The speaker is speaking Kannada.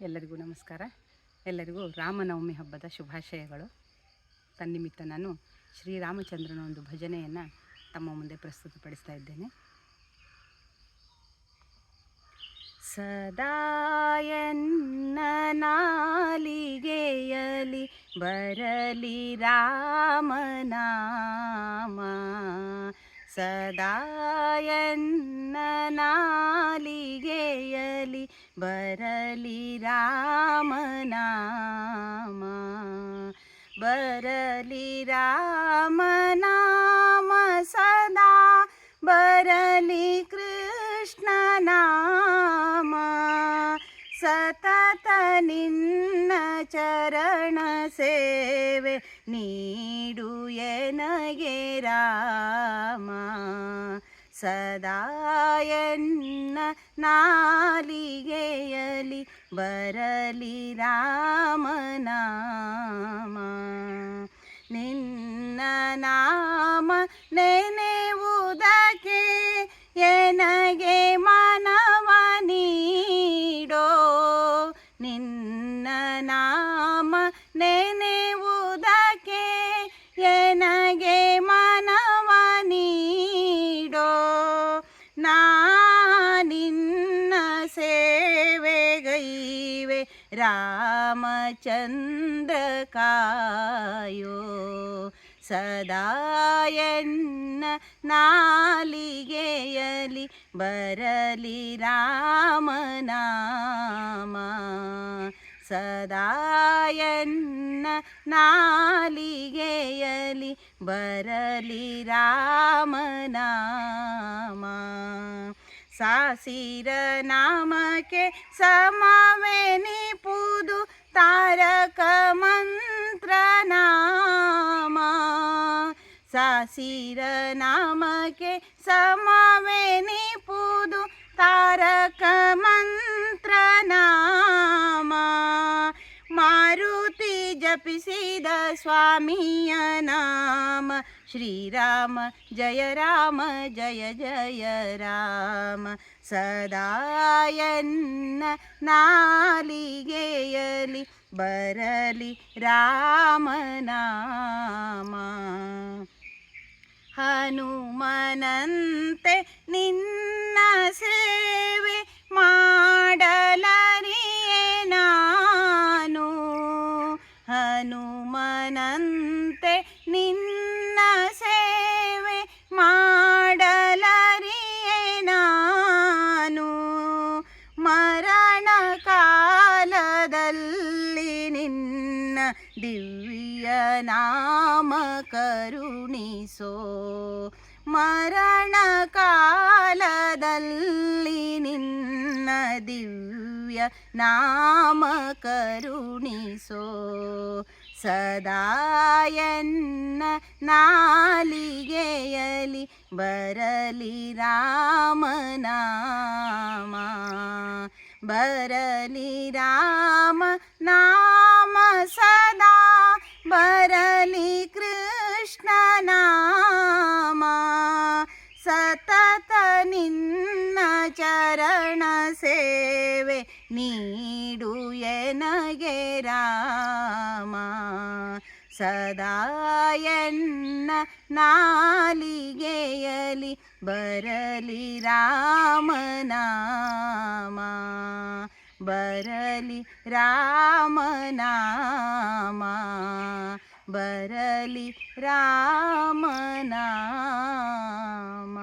ಎಲ್ಲರಿಗೂ ನಮಸ್ಕಾರ. ಎಲ್ಲರಿಗೂ ರಾಮನವಮಿ ಹಬ್ಬದ ಶುಭಾಶಯಗಳು. ತನ್ನಿಮಿತ್ತ ನಾನು ಶ್ರೀರಾಮಚಂದ್ರನ ಒಂದು ಭಜನೆಯನ್ನು ತಮ್ಮ ಮುಂದೆ ಪ್ರಸ್ತುತಪಡಿಸ್ತಾ ಇದ್ದೇನೆ. ಸದಾಯನ್ನ ನಾಲಿಗೆಯಲಿ ಬರಲಿ ರಾಮನಾಮ ಸದಾಯನ್ನ ಬರಲಿ ರಾಮನಾಮ ಬರಲಿ ರಾಮನಾಮ ಸದಾ, ಬರಲಿ ಕೃಷ್ಣ ನಾಮ. ಸತತ ನಿನ್ನ ಚರಣ ಸೇವೆ ನೀಡು ಎನಗೆ ರಾಮ. ಸದಾಯನ್ನ ನಾಲಿಗೆಯಲಿ ಬರಲಿ ರಾಮನಾಮ ನಿನ್ನ ನಾಮ ಸೇವೆಗೈವೆ ರಾಮಚಂದ್ರ ಕಾಯೋ ಸದಾಯನ್ನ ನಾಲಿಗೆಯಲಿ ಬರಲಿ ರಾಮನಾಮ ಸದಾಯನ್ನ ನಾಲಿಗೆಯಲಿ ಬರಲಿ ರಾಮನಾಮ सारनामके समवेनि पुदु तारक मन्त्रना सारनामके समवे पुदु तारक मन्त्र पि सिदस्वामीय नाम श्रीराम जय राम जय जय राम। सदायन्न नालिगेयलि बरलि रामनाम हनुमनन्ते निन्न सेवे ನಿನ್ನ ದಿವ್ಯ ನಾಮ ಕರುಣಿಸೋ. ಮರಣ ಕಾಲದಲ್ಲಿ ನಿನ್ನ ದಿವ್ಯ ನಾಮ ಕರುಣಿಸೋ. ಸದಾಯನ್ನ ನಾಲಿಗೆಯಲಿ ಬರಲಿ ರಾಮನಾಮ. ಬರಲಿ ರಾಮ ಚರಣ ಸೇವೆ ನೀಡು ಎನಗೆ ರಾಮ. ಸದಾಯನ್ನ ನಾಲಿಗೆಯಲಿ ಬರಲಿ ರಾಮನಾಮ ಬರಲಿ ರಾಮನಾಮ ಬರಲಿ ರಾಮನಾಮ